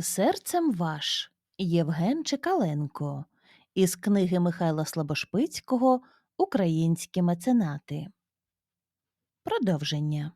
Серцем ваш Євген Чекаленко із книги Михайла Слабошпицького Українські меценати. Продовження.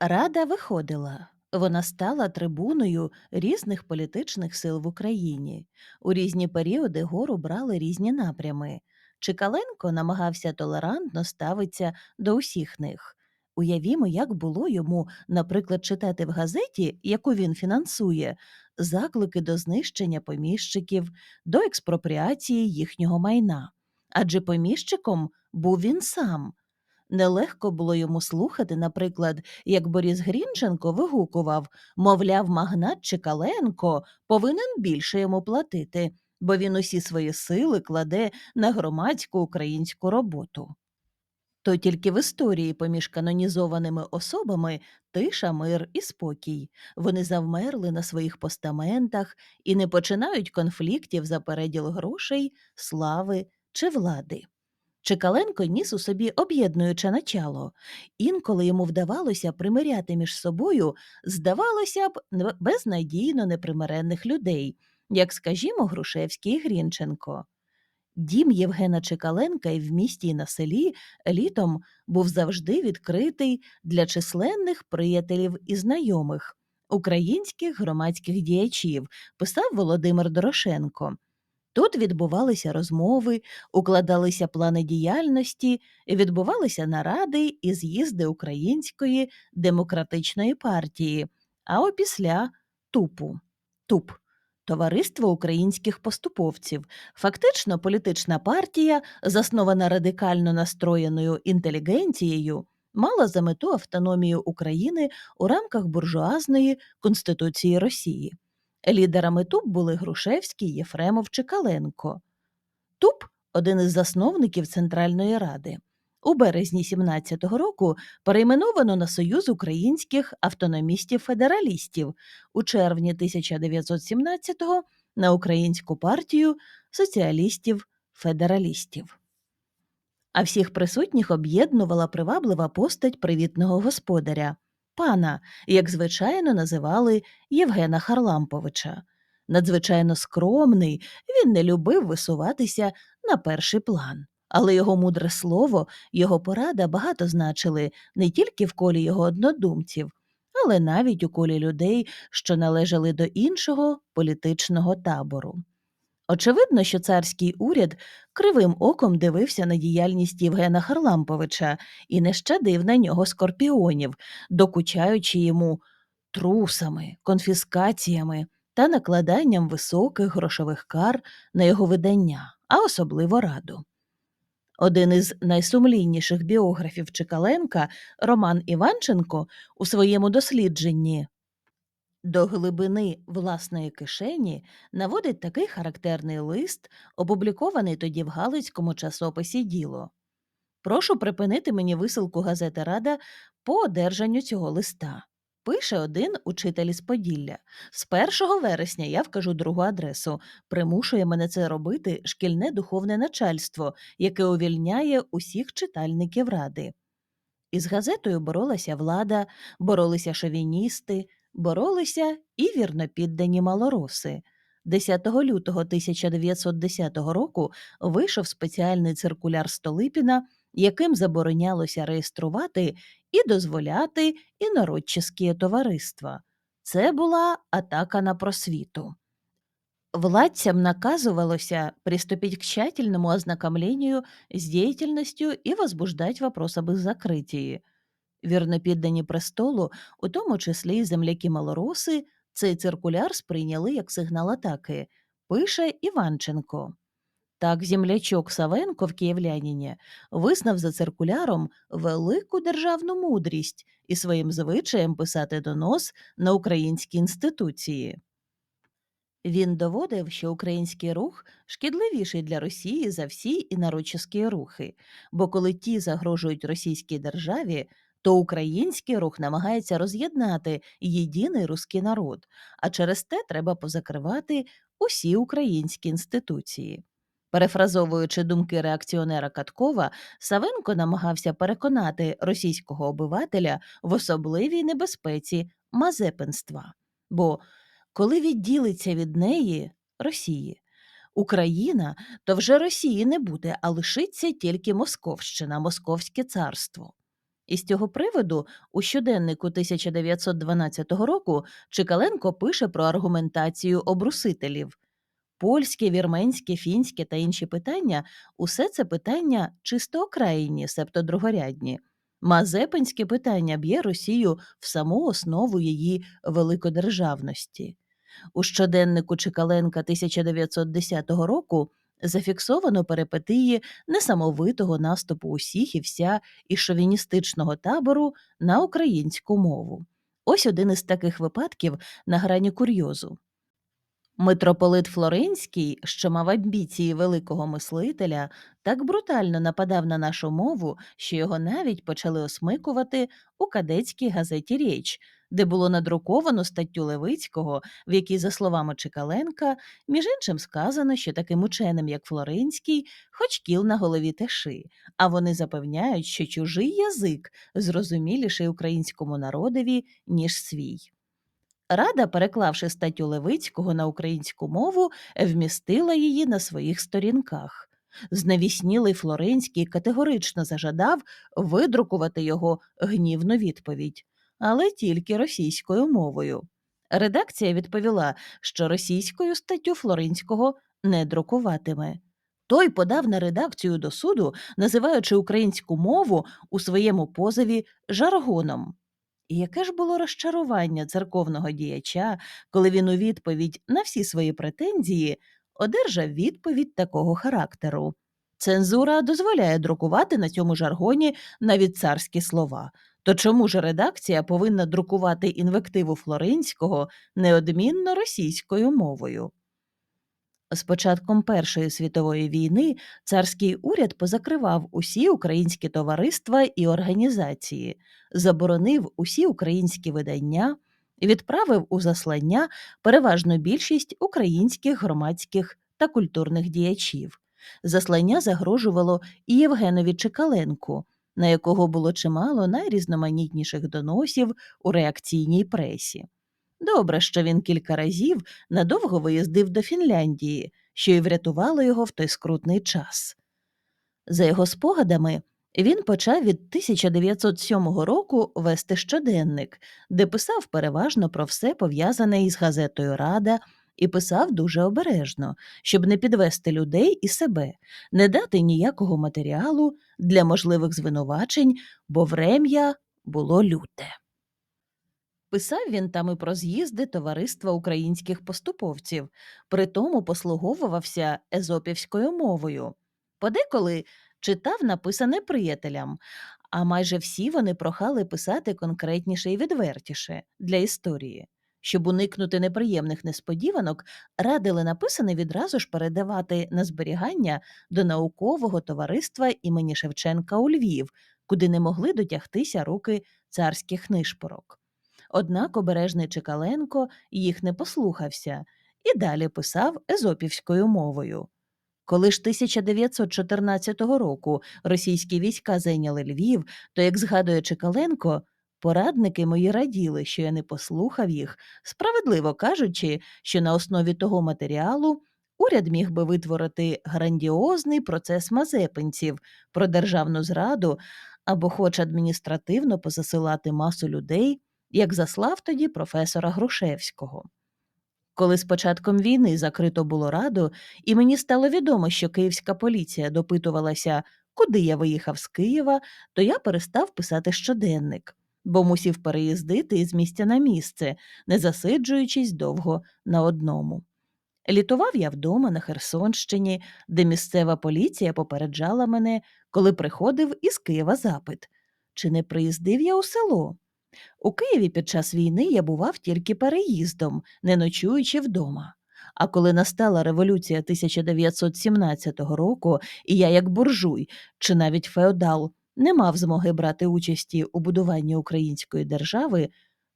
Рада виходила. Вона стала трибуною різних політичних сил в Україні. У різні періоди гору брали різні напрями. Чекаленко намагався толерантно ставитися до усіх них. Уявімо, як було йому, наприклад, читати в газеті, яку він фінансує, заклики до знищення поміщиків, до експропріації їхнього майна. Адже поміщиком був він сам. Нелегко було йому слухати, наприклад, як Борис Грінченко вигукував, мовляв, магнат Чекаленко повинен більше йому платити, бо він усі свої сили кладе на громадську українську роботу. То тільки в історії поміж канонізованими особами тиша, мир і спокій. Вони завмерли на своїх постаментах і не починають конфліктів за переділ грошей, слави чи влади. Чекаленко ніс у собі об'єднуюче начало. Інколи йому вдавалося примиряти між собою, здавалося б, безнадійно непримиренних людей, як, скажімо, Грушевський і Грінченко. Дім Євгена Чекаленка і в місті і на селі літом був завжди відкритий для численних приятелів і знайомих, українських громадських діячів, писав Володимир Дорошенко. Тут відбувалися розмови, укладалися плани діяльності, відбувалися наради і з'їзди Української демократичної партії, а опісля тупу. ТУП Товариство українських поступовців, фактично політична партія, заснована радикально настроєною інтелігенцією, мала за мету автономію України у рамках буржуазної Конституції Росії. Лідерами ТУП були Грушевський, Єфремов Чекаленко. ТУП один із засновників Центральної Ради. У березні 17-го року перейменовано на Союз українських автономістів-федералістів, у червні 1917-го на Українську партію соціалістів-федералістів. А всіх присутніх об'єднувала приваблива постать привітного господаря, пана, як звичайно називали Євгена Харламповича. Надзвичайно скромний, він не любив висуватися на перший план. Але його мудре слово, його порада багато значили не тільки в колі його однодумців, але навіть у колі людей, що належали до іншого політичного табору. Очевидно, що царський уряд кривим оком дивився на діяльність Євгена Харламповича і не щадив на нього скорпіонів, докучаючи йому трусами, конфіскаціями та накладанням високих грошових кар на його видання, а особливо раду. Один із найсумлінніших біографів Чекаленка, Роман Іванченко, у своєму дослідженні до глибини власної кишені наводить такий характерний лист, опублікований тоді в Галицькому часописі Діло. Прошу припинити мені висилку газети Рада по одержанню цього листа. Пише один учитель із Поділля. З 1 вересня я вкажу другу адресу. Примушує мене це робити шкільне духовне начальство, яке увільняє усіх читальників ради. Із газетою боролася влада, боролися шовіністи, боролися і вірнопіддані малороси. 10 лютого 1910 року вийшов спеціальний циркуляр Столипіна, яким заборонялося реєструвати і дозволяти інородчі товариства. Це була атака на просвіту. Владцам наказывалося приступить к тщательному ознакомлению с деятельностью и возбуждать вопрос об их закритії. Вірнопіддані престолу, у тому числі й земляки малороси, цей циркуляр сприйняли як сигнал атаки, пише Іванченко. Так землячок Савенко в Київляніні визнав за циркуляром велику державну мудрість і своїм звичаєм писати донос на українські інституції. Він доводив, що український рух шкідливіший для Росії за всі інородчі рухи, бо коли ті загрожують російській державі, то український рух намагається роз'єднати єдиний руський народ, а через те треба позакривати усі українські інституції. Перефразовуючи думки реакціонера Каткова, Савенко намагався переконати російського обивателя в особливій небезпеці мазепинства. Бо Коли відділиться від неї Росії Україна, то вже Росії не буде, а лишиться тільки Московщина, Московське царство. І з цього приводу у щоденнику 1912 року Чикаленко пише про аргументацію обрусителів. Польське, вірменське, фінське та інші питання усе це питання чисто окраїні, себто другорядні. Мазепинське питання б'є Росію в саму основу її великодержавності. У щоденнику Чикаленка 1910 року зафіксовано перипетії несамовитого наступу усіх і вся і шовіністичного табору на українську мову. Ось один із таких випадків на грані курйозу. Митрополит Флоренський, що мав амбіції великого мислителя, так брутально нападав на нашу мову, що його навіть почали осмикувати у кадетській газеті Річ, де було надруковано статтю Левицького, в якій, за словами Чекаленка, між іншим сказано, що таким ученим, як Флоренський, хоч кіл на голові теши, а вони запевняють, що чужий язик зрозуміліший українському народові, ніж свій. Рада, переклавши статтю Левицького на українську мову, вмістила її на своїх сторінках. Знавіснілий Флоренський категорично зажадав видрукувати його гнівну відповідь, але тільки російською мовою. Редакція відповіла, що російською статтю Флоренського не друкуватиме. Той подав на редакцію до суду, називаючи українську мову у своєму позові жаргоном. І яке ж було розчарування церковного діяча, коли він у відповідь на всі свої претензії одержав відповідь такого характеру. Цензура дозволяє друкувати на цьому жаргоні навіть царські слова. То чому ж редакція повинна друкувати інвективу Флоренського неодмінно російською мовою? З початком Першої світової війни царський уряд позакривав усі українські товариства і організації, заборонив усі українські видання, відправив у заслання переважну більшість українських громадських та культурних діячів. Заслання загрожувало і Євгенові Чекаленку, на якого було чимало найрізноманітніших доносів у реакційній пресі. Добре, що він кілька разів надовго виїздив до Фінляндії, що й врятувало його в той скрутний час. За його спогадами, він почав від 1907 року вести щоденник, де писав переважно про все пов'язане із газетою Рада, і писав дуже обережно, щоб не підвести людей і себе, не дати ніякого матеріалу для можливих звинувачень, бо врем'я було люте. Писав він там і про з'їзди Товариства українських поступовців, притому послуговувався езопівською мовою. Подеколи читав написане приятелям, а майже всі вони прохали писати конкретніше і відвертіше для історії. Щоб уникнути неприємних несподіванок, радили написане відразу ж передавати на зберігання до наукового товариства імені Шевченка у Львів, куди не могли дотягтися руки царських нишпорок. Однак обережний Чекаленко їх не послухався і далі писав езопівською мовою. Коли ж 1914 року російські війська зайняли Львів, то, як згадує Чекаленко, порадники мої раділи, що я не послухав їх, справедливо кажучи, що на основі того матеріалу уряд міг би витворити грандіозний процес мазепинців про державну зраду або хоч адміністративно позасилати масу людей як заслав тоді професора Грушевського. Коли з початком війни закрито було раду, і мені стало відомо, що київська поліція допитувалася, куди я виїхав з Києва, то я перестав писати щоденник, бо мусів переїздити із місця на місце, не засиджуючись довго на одному. Літував я вдома на Херсонщині, де місцева поліція попереджала мене, коли приходив із Києва запит. Чи не приїздив я у село? У Києві під час війни я бував тільки переїздом, не ночуючи вдома. А коли настала революція 1917 року, і я, як буржуй чи навіть феодал, не мав змоги брати участі у будуванні української держави,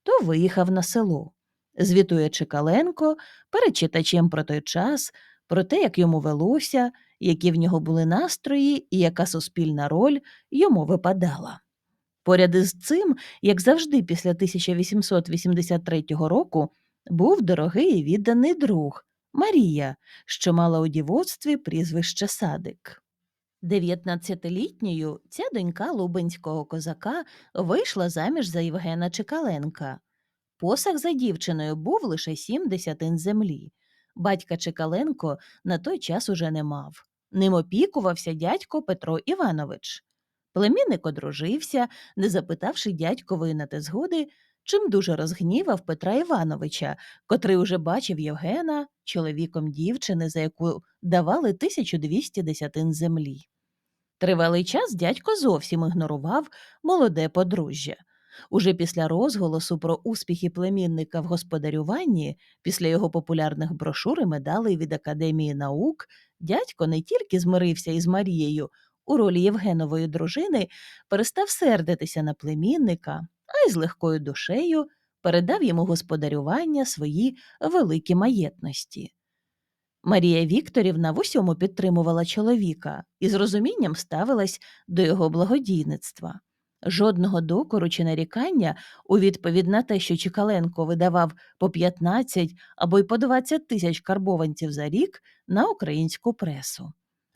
то виїхав на село. Звітує Чекаленко перед читачем про той час, про те, як йому велося, які в нього були настрої і яка суспільна роль йому випадала. Поряд із цим, як завжди, після 1883 року був дорогий і відданий друг Марія, що мала у дівоцтві прізвище Садик. Дев'ятнадцятилітньою ця донька лубенського козака вийшла заміж за Євгена Чекаленка. Посаг за дівчиною був лише сім десятин землі. Батька Чекаленко на той час уже не мав. Ним опікувався дядько Петро Іванович. Племінник одружився, не запитавши дядькової на те згоди, чим дуже розгнівав Петра Івановича, котрий уже бачив Євгена чоловіком дівчини, за яку давали 1200 десятин землі. Тривалий час дядько зовсім ігнорував молоде подружжя. Уже після розголосу про успіхи племінника в господарюванні, після його популярних брошур і медалей від Академії наук, дядько не тільки змирився із Марією у ролі Євгенової дружини, перестав сердитися на племінника, а й з легкою душею передав йому господарювання свої великі маєтності. Марія Вікторівна в усьому підтримувала чоловіка і з розумінням ставилась до його благодійництва. Жодного докору чи нарікання у відповідь на те, що Чекаленко видавав по 15 або й по 20 тисяч карбованців за рік на українську пресу.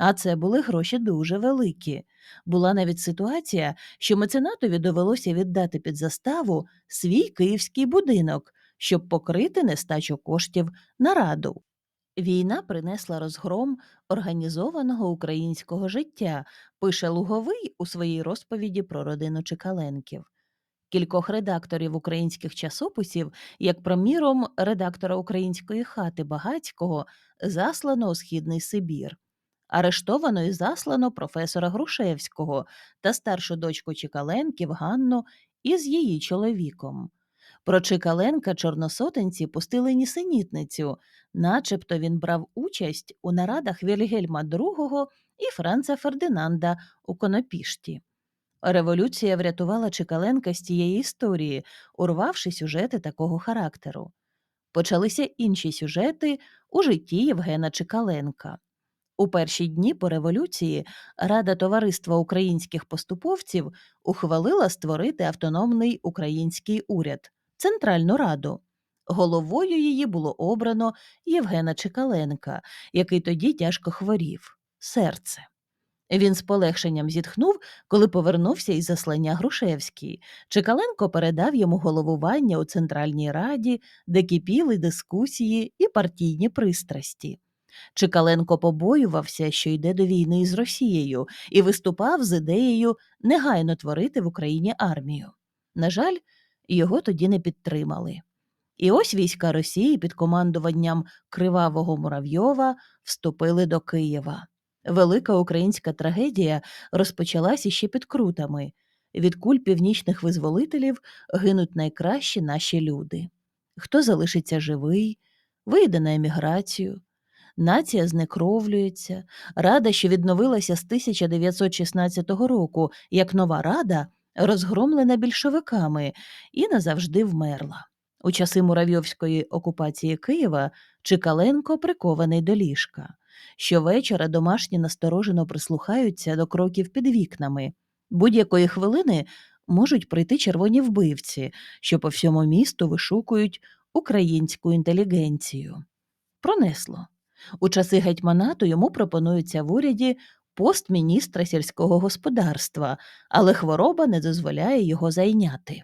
А це були гроші дуже великі. Була навіть ситуація, що меценатові довелося віддати під заставу свій київський будинок, щоб покрити нестачу коштів на раду. Війна принесла розгром організованого українського життя, пише Луговий у своїй розповіді про родину Чекаленків. Кількох редакторів українських часописів, як приміром редактора української хати Багацького, заслано у східний Сибір. Арештовано і заслано професора Грушевського та старшу дочку Чекаленків Ганну із її чоловіком. Про Чикаленка чорносотенці пустили нісенітницю, начебто він брав участь у нарадах Вільгельма II і Франца Фердинанда у Конопішті. Революція врятувала Чикаленка з цієї історії, урвавши сюжети такого характеру. Почалися інші сюжети у житті Євгена Чикаленка. У перші дні по революції Рада Товариства українських поступовців ухвалила створити автономний український уряд Центральну Раду. Головою її було обрано Євгена Чекаленка, який тоді тяжко хворів серце. Він з полегшенням зітхнув, коли повернувся із заслання Грушевський. Чекаленко передав йому головування у Центральній Раді, де кипіли дискусії і партійні пристрасті. Чекаленко побоювався, що йде до війни із Росією, і виступав з ідеєю негайно творити в Україні армію. На жаль, його тоді не підтримали. І ось війська Росії під командуванням Кривавого Муравйова вступили до Києва. Велика українська трагедія розпочалася ще під крутами. Від куль північних визволителів гинуть найкращі наші люди. Хто залишиться живий, вийде на еміграцію. Нація знекровлюється. Рада, що відновилася з 1916 року як нова рада, розгромлена більшовиками і назавжди вмерла. У часи муравйовської окупації Києва Чикаленко прикований до ліжка. Щовечора домашні насторожено прислухаються до кроків під вікнами. Будь-якої хвилини можуть прийти червоні вбивці, що по всьому місту вишукують українську інтелігенцію. Пронесло. У часи гетьманату йому пропонується в уряді пост міністра сільського господарства, але хвороба не дозволяє його зайняти.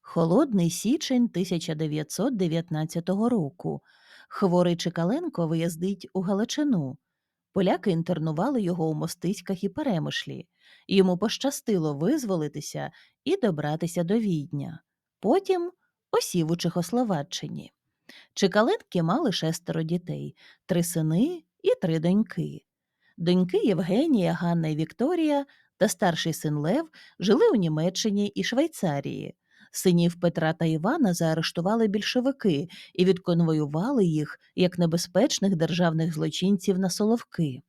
Холодний січень 1919 року. Хворий Чекаленко виїздить у Галичину. Поляки інтернували його у мостиськах і перемишлі. Йому пощастило визволитися і добратися до Відня. Потім осів у Чехословаччині. Чекаленки мали шестеро дітей три сини і три доньки. Доньки Євгенія, Ганна і Вікторія та старший син Лев жили у Німеччині і Швейцарії. Синів Петра та Івана заарештували більшовики і відконвоювали їх як небезпечних державних злочинців на Соловки.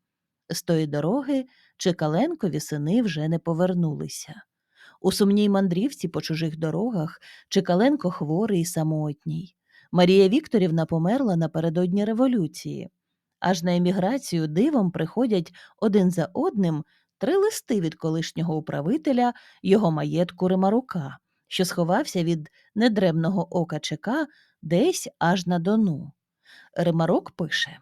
З тої дороги Чекаленкові сини вже не повернулися. У сумній мандрівці по чужих дорогах Чекаленко хворий і самотній. Марія Вікторівна померла напередодні революції. Аж на еміграцію дивом приходять один за одним три листи від колишнього управителя його маєтку Римарука, що сховався від недремного ока ЧК десь аж на Дону. Римарок пише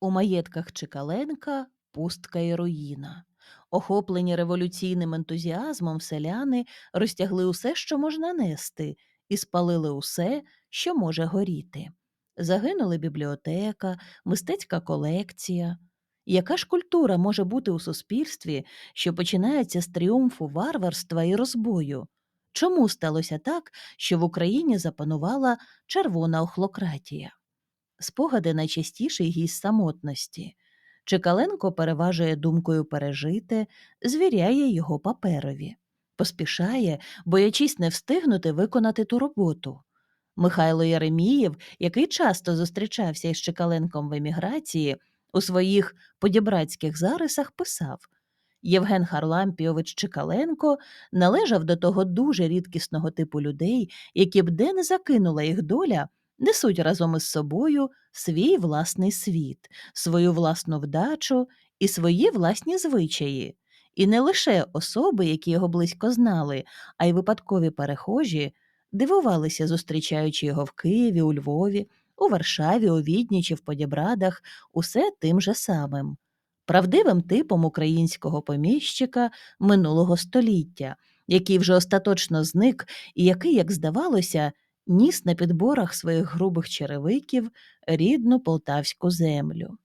У маєтках Чекаленка пустка і руїна. Охоплені революційним ентузіазмом селяни розтягли усе, що можна нести, і спалили усе, що може горіти. Загинули бібліотека, мистецька колекція. Яка ж культура може бути у суспільстві, що починається з тріумфу варварства і розбою? Чому сталося так, що в Україні запанувала червона охлократія? Спогади найчастіший гість самотності. Чекаленко переважує думкою пережите, звіряє його паперові, поспішає, боячись не встигнути виконати ту роботу. Михайло Яремієв, який часто зустрічався із Чекаленком в еміграції, у своїх подібратських зарисах писав Євген Харлампійович Чекаленко належав до того дуже рідкісного типу людей, які б де не закинула їх доля, несуть разом із собою свій власний світ, свою власну вдачу і свої власні звичаї. І не лише особи, які його близько знали, а й випадкові перехожі дивувалися, зустрічаючи його в Києві, у Львові, у Варшаві, у Відні чи в Подібрадах, усе тим же самим. Правдивим типом українського поміщика минулого століття, який вже остаточно зник і який, як здавалося, ніс на підборах своїх грубих черевиків рідну полтавську землю.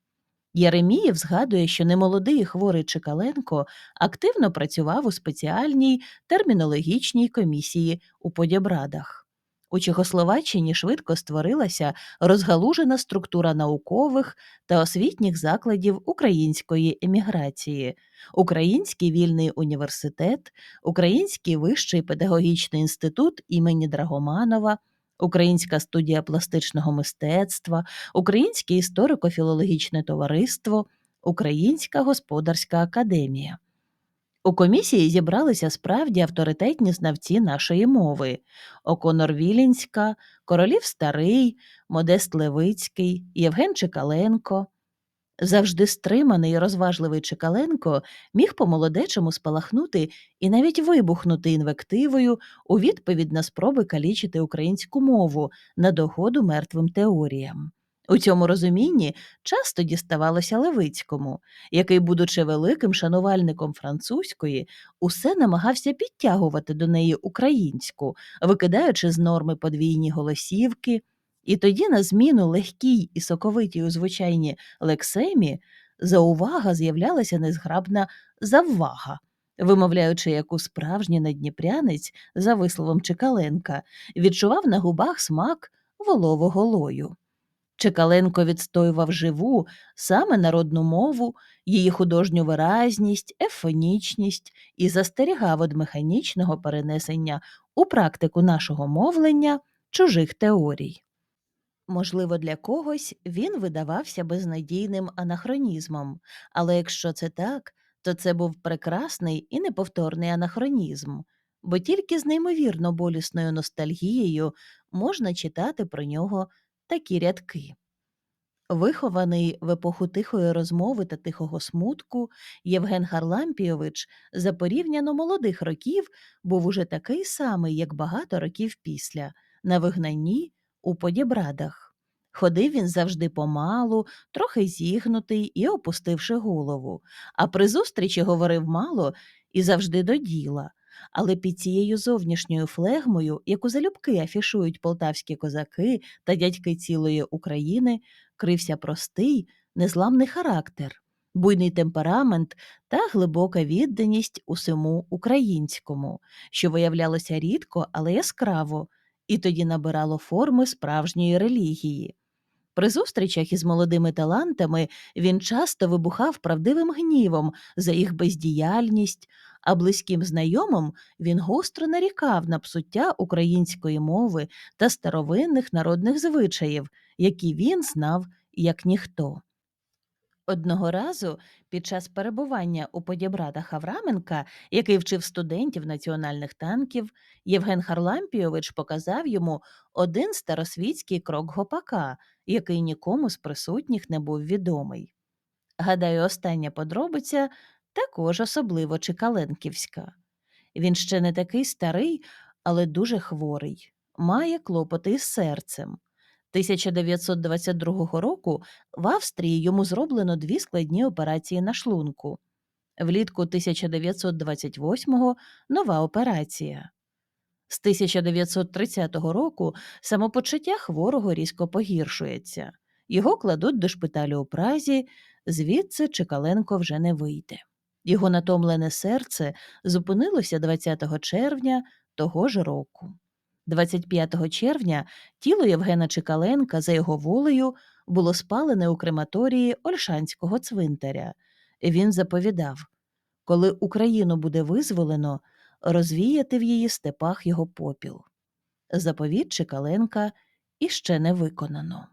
Єремієв згадує, що немолодий хворий Чекаленко активно працював у спеціальній термінологічній комісії у Подібрадах. У Чехословаччині швидко створилася розгалужена структура наукових та освітніх закладів української еміграції, Український вільний університет, Український вищий педагогічний інститут імені Драгоманова, Українська студія пластичного мистецтва, Українське історико-філологічне товариство, Українська господарська академія. У комісії зібралися справді авторитетні знавці нашої мови Оконор Вілінська, Королів Старий, Модест Левицький, Євген Чекаленко. Завжди стриманий і розважливий Чекаленко міг по-молодечому спалахнути і навіть вибухнути інвективою у відповідь на спроби калічити українську мову на догоду мертвим теоріям. У цьому розумінні часто діставалося Левицькому, який, будучи великим шанувальником французької, усе намагався підтягувати до неї українську, викидаючи з норми подвійні голосівки, і тоді на зміну легкій і соковитій у звичайні лексемі за увага з'являлася незграбна заввага, вимовляючи, яку справжній надніпрянець, за висловом Чекаленка, відчував на губах смак волового лою. Чекаленко відстоював живу, саме народну мову, її художню виразність, ефонічність і застерігав від механічного перенесення у практику нашого мовлення чужих теорій. Можливо, для когось він видавався безнадійним анахронізмом, але якщо це так, то це був прекрасний і неповторний анахронізм, бо тільки з неймовірно болісною ностальгією можна читати про нього такі рядки. Вихований в епоху тихої розмови та тихого смутку, Євген Харлампійович за порівняно молодих років був уже такий самий, як багато років після, на вигнанні у Подібрадах. Ходив він завжди помалу, трохи зігнутий і опустивши голову, а при зустрічі говорив мало і завжди до діла. Але під цією зовнішньою флегмою, яку залюбки афішують полтавські козаки та дядьки цілої України, крився простий, незламний характер, буйний темперамент та глибока відданість усьому українському, що виявлялося рідко, але яскраво, і тоді набирало форми справжньої релігії. При зустрічах із молодими талантами він часто вибухав правдивим гнівом за їх бездіяльність, а близьким знайомим він гостро нарікав на псуття української мови та старовинних народних звичаїв, які він знав як ніхто. Одного разу під час перебування у подібратах Авраменка, який вчив студентів національних танків, Євген Харлампійович показав йому один старосвітський крок гопака, який нікому з присутніх не був відомий. Гадаю, остання подробиця також особливо чекаленківська. Він ще не такий старий, але дуже хворий, має клопоти із серцем. 1922 року в Австрії йому зроблено дві складні операції на шлунку. Влітку 1928-го нова операція. З 1930 року самопочуття хворого різко погіршується. Його кладуть до шпиталю у Празі, звідси Чекаленко вже не вийде. Його натомлене серце зупинилося 20 червня того ж року. 25 червня тіло Євгена Чекаленка за його волею було спалене у крематорії Ольшанського цвинтаря. Він заповідав коли Україну буде визволено, розвіяти в її степах його попіл. Заповіт Чекаленка іще не виконано.